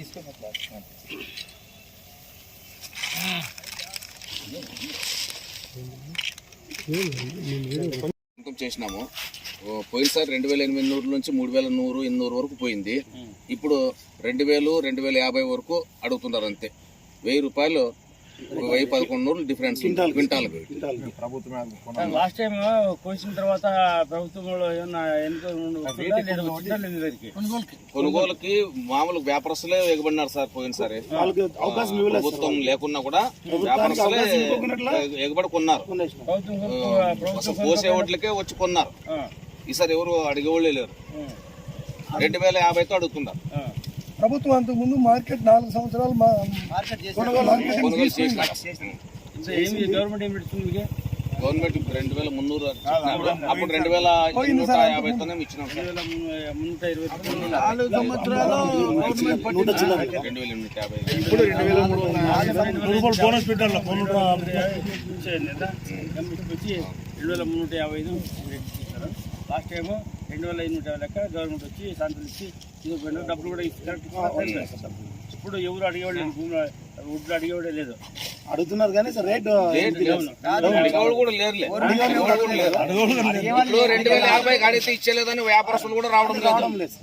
Income చేసినాము. పోయినసారి రెండు వేల ఎనిమిది నూరు నుంచి మూడు వేల నూరు ఎన్నూరు వరకు పోయింది. ఇప్పుడు రెండు వేలు రెండు వేల యాభై వరకు అడుగుతున్నారు అంతే. వెయ్యి రూపాయలు ఒక వెయ్యి పదకొండు నూరు డిఫరెన్స్ క్వింటాల్ లాస్ట్ టైం కోసిన తర్వాత ప్రభుత్వంలో దగ్గరికి కొనుగోలుకి. మామూలు వ్యాపారస్తులే ఎగబడినారు సార్ పోయినసారి. ప్రభుత్వం లేకున్నా కూడా వ్యాపారస్తులే ఎగబడి కొన్నారు. ప్రభుత్వం ఓట్లకే వచ్చి కొన్నారు. ఈసారి ఎవరు అడిగేవాళ్ళే లేరు. రెండు వేల యాభైతో అడుగుతున్నారు. ప్రభుత్వం అంతకు ముందు మార్కెట్ నాలుగు సంవత్సరాలు మా గవర్నమెంట్ రెండు వేల మున్నూరు. అప్పుడు రెండు వేల నూట యాభైతోనే ఇచ్చినాం రెండు వేల తొమ్మిది నూట చిల్లర రెండు వేల ఎనిమిది యాభై. బోనస్ పెట్టాలి వచ్చి రెండు వేల మున్నూట యాభై ఐదు లాస్ట్ టైం రెండు వేల ఎనిమిది యాభై లెక్క గవర్నమెంట్ వచ్చి ఇచ్చి తీసుకుపోయిన డబ్బులు కూడా కరెక్ట్. ఇప్పుడు ఎవరు భూములు వుడ్లు అడిగేవాడే లేదు. అడుగుతున్నారు కానీ సార్ రేట్ అడిగేవాళ్ళు కూడా లేరులే. అడిగేవాళ్ళు కూడా లేరు. ఇప్పుడు రెండు వేల యాభై అడిగితే ఇచ్చేలేదని వ్యాపారస్తులు కూడా రావడం లేదు.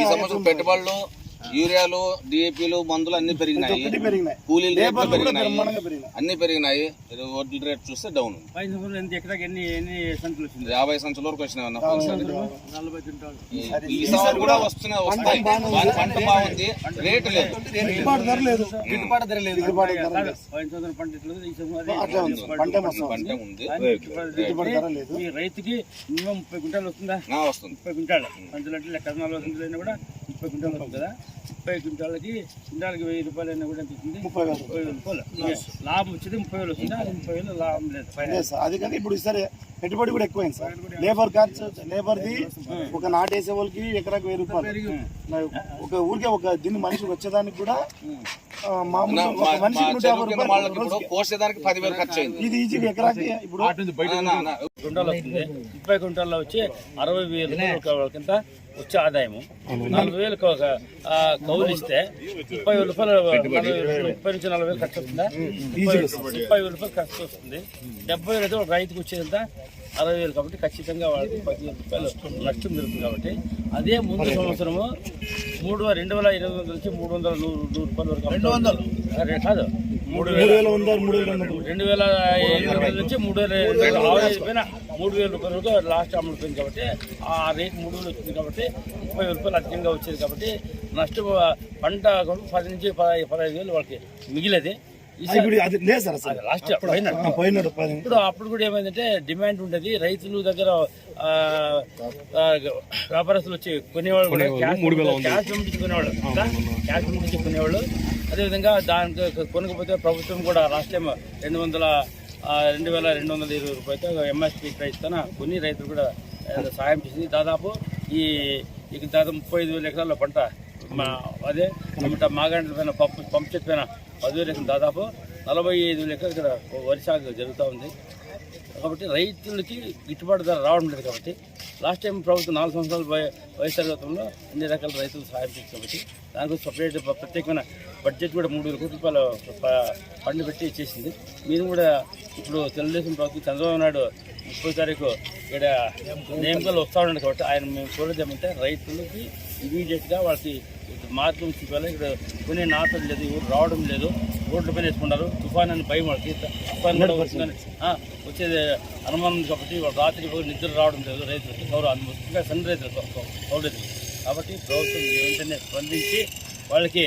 ఈ సంవత్సరం పెట్టుబడులు యూరియాలు డిఏపీలు మందులు అన్ని పెరిగినాయి. కూలీల రేట్లు పెరిగినాయి. అన్ని పెరిగినాయి. వడ్ల రేట్ చూస్తే డౌన్ యాభై సంచుల వరకు వచ్చినాయి ఈ- సంవత్సరం కూడా వస్తున్నాయి వస్తాయి. పంట బాగుంది. రేటు లేదు. గిట్టుబాటు ధర లేదు. గిట్టుబాటు ధర లేదు. గిట్టుబాటు ధర లేదు. పైన సంవత్సరం పంట ఉంది? రైతుకి మినిమం ముప్పై క్వింటాలు వస్తుందా? ఆ, వస్తుంది. ముప్పై క్వింటాలు. పంచులు అంటే లెక్క కూడా ముప్పై క్వింటాలు వస్తుంది కదా? ముప్పై క్వింటాలకి క్వింటాలకి వెయ్యి రూపాయలు అయినా కూడా ఎంత ముప్పై వేలు. ముప్పై వేలు రూపాయలు. లాభం వచ్చేది ముప్పై వేలు వస్తుందా. అది ముప్పై వేలు లాభం లేదు. సార్ అది కానీ ఇప్పుడు సరే పెట్టుబడి కూడా ఎక్కువైంది సార్ లేబర్ ఖర్చు లేబర్ది ఒక నాటేసే వాళ్ళకి ఎకరాకు వెయ్యి రూపాయలు. ఒక ఊరికే ఒక దీన్ని మనిషికి వచ్చేదానికి కూడా కోసేదానికి పదివేలు ఖర్చు అయింది ఇది ఎకరాకి ఇప్పుడు వస్తుంది. ముప్పై క్వింటాల్లో వచ్చి అరవై వేలు రూపాయల కింద వచ్చే ఆదాయము. నలభై వేలకు ఒక ఆ, కౌలు ఇస్తే ముప్పై వేల రూపాయలు వేలు, ముప్పై నుంచి నలభై వేలు ఖర్చు వస్తుందా? ముప్పై ముప్పై వేల రూపాయలు ఖర్చు వస్తుంది. డెబ్బై వేలు అయితే ఒక రైతుకు వచ్చేదంత అరవై వేలు కాబట్టి ఖచ్చితంగా వాళ్ళకి పదివేల రూపాయలు నష్టం జరుగుతుంది కాబట్టి అదే ముందు సంవత్సరము మూడు రెండు వేల ఇరవై వందల నుంచి మూడు వందల నూరు నూరు రూపాయల వరకు రెండు వందలు? కాదు. మూడు మూడు వేల వంద మూడు వేల రెండు వేల ఎనిమిది వందల నుంచి మూడు వేల ఆవరేజ్ పైన మూడు వేల రూపాయల వరకు లాస్ట్ అమలు పోయింది కాబట్టి ఆ రేట్ మూడు వేలు వచ్చింది కాబట్టి ముప్పై వేల రూపాయలు అధికంగా వచ్చేది కాబట్టి నష్టం పంట పది నుంచి పదహైదు పదహైదు వేలు వాళ్ళకి మిగిలేది. ఇప్పుడు అది లేదు సార్ అసలు. అది లాస్ట్ పోయినట్టు ఆ, పోయినాడు పది ఇప్పుడు అప్పుడు కూడా ఏమైందంటే డిమాండ్ ఉండేది. రైతుల దగ్గర వ్యాపారస్తులు వచ్చి కొనేవాళ్ళు క్యాష్ పంపించి కొనేవాళ్ళు క్యాష్ పంపించి కొనేవాళ్ళు అదేవిధంగా దానికి కొనకపోతే ప్రభుత్వం కూడా లాస్ట్ టైం రెండు వందల రెండు వేల రెండు వందల ఇరవై రూపాయలతో ఎంఎస్పీ ప్రైస్తోన కొన్ని రైతులు కూడా సాయం చేసింది. దాదాపు ఈ ఇక దాదాపు ముప్పై ఐదు వేల ఎకరాల పంట అదే మాగాండ్ల పైన పంపు పంపు చెట్టు పైన పదివేల ఎకరం దాదాపు నలభై ఐదు వేల ఇక్కడ వరి సాగు జరుగుతూ ఉంది. కాబట్టి రైతులకి గిట్టుబాటు ధర రావడం లేదు కాబట్టి లాస్ట్ టైం ప్రభుత్వం నాలుగు సంవత్సరాల వయ- వైఎస్ఆర్ ప్రభుత్వంలో అన్ని రకాల రైతులు సహాయం చేసి కాబట్టి దానికోసం సపరేట్ ప్రత్యేకమైన బడ్జెట్ కూడా మూడు వేల కోట్ల రూపాయలు ప- ఫండ్ పెట్టి చేసింది. మీరు కూడా ఇప్పుడు తెలుగుదేశం ప్రభుత్వం చంద్రబాబు నాయుడు ముప్పై తారీఖు ఇక్కడ నియమకాలు వస్తూ ఉన్నాడు కాబట్టి ఆయన మేము కోరేది ఏమంటే రైతులకి ఇమీడియట్గా వాళ్ళకి మార్గం చూపాలి ఇక్కడ కొనే నాటం లేదు ఎవరు రావడం లేదు. రోడ్ల పైన వేసుకుంటారు. తుఫాన్ అని భయం వాళ్ళకి. తుఫాన్ కూడా వస్తుందని ఆ, వచ్చేది అనుమానం కాబట్టి వాళ్ళు రాత్రి నిద్ర రావడం లేదు రైతులకి. గౌరవ ముఖ్యంగా సన్ రైతులు రైతులు కాబట్టి ప్రభుత్వం వెంటనే స్పందించి వాళ్ళకి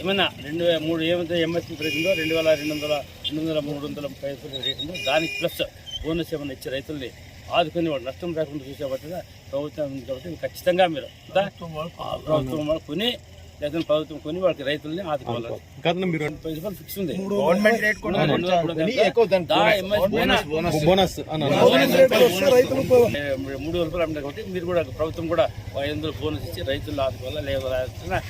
ఏమైనా రెండు మూడు ఏమైతే ఎంఎస్పీ ప్రైస్ ఉందో రెండు వేల రెండు వందల రెండు వందల మూడు వందల రూపాయల రేట్ ఉందో దానికి ప్లస్ బోనస్ ఏమైనా ఇచ్చే రైతుల్ని ఆదుకొని వాళ్ళు నష్టం రాకుండా చూసే పట్టిన ప్రభుత్వం ఉంది కాబట్టి ఖచ్చితంగా మీరు ప్రభుత్వం కొని లేదా ప్రభుత్వం కొని వాళ్ళకి రైతుల్ని ఆదుకోవాలి. కారణం మీరు ప్రిన్సిపల్ ఫిక్స్ ఉంది. గవర్నమెంట్ రేట్ మూడు రూపాయలు కాబట్టి మీరు కూడా ప్రభుత్వం కూడా ఐదు వందలు బోనస్ ఇచ్చి రైతులు ఆదుకోవాలి లేదా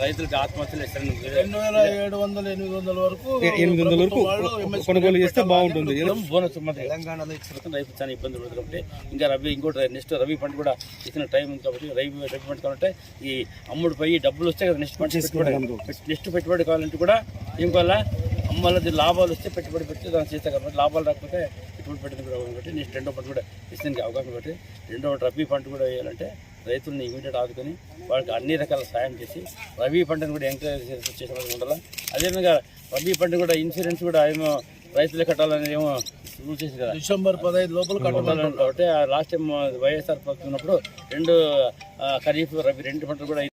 రైతులకు ఆత్మహత్యలు ఇస్తారని రెండు వేల ఏడు వందల ఎనిమిది వందల వరకు ఎనిమిది వందల వరకు కొనుగోలు చేస్తే బాగుంటుంది. బోనస్ తెలంగాణలో ఇచ్చిన రైతులు చాలా ఇబ్బంది పడుతుంది కాబట్టి ఇంకా రవి ఇంకోటి నెక్స్ట్ రవి పంట కూడా ఇచ్చిన టైం కాబట్టి రవి రవి పంట కావాలంటే ఈ అమ్ముడు పోయి డబ్బులు వస్తే కదా నెక్స్ట్ పంట నెక్స్ట్ పెట్టుబడి కావాలంటే కూడా ఏం కావాలా? అమ్మలది లాభాలు వస్తే పెట్టుబడి పెట్టి దాన్ని చేస్తే కాబట్టి లాభాలు రాకపోతే పెట్టుబడి పెట్టింది కూడా కాబట్టి నెక్స్ట్ రెండో పంట కూడా ఇస్తుంది అవకాశం కాబట్టి రెండో పంట రబీ పంట కూడా వేయాలంటే రైతుల్ని ఇమీడియట్ ఆదుకొని వాళ్ళకి అన్ని రకాల సాయం చేసి రబీ పంటను కూడా ఎంకరేజ్ చేసే ఉండాలి. అదేవిధంగా రబీ పంట కూడా ఇన్సూరెన్స్ కూడా ఏమో రైతులే కట్టాలని ఏమో రూల్ చేసి కదా. డిసెంబర్ పదహైదు లోపల కట్టాలని కాబట్టి లాస్ట్ టైం వైఎస్ఆర్ ఉన్నప్పుడు రెండు ఖరీఫ్ రబీ రెండు పంటలు కూడా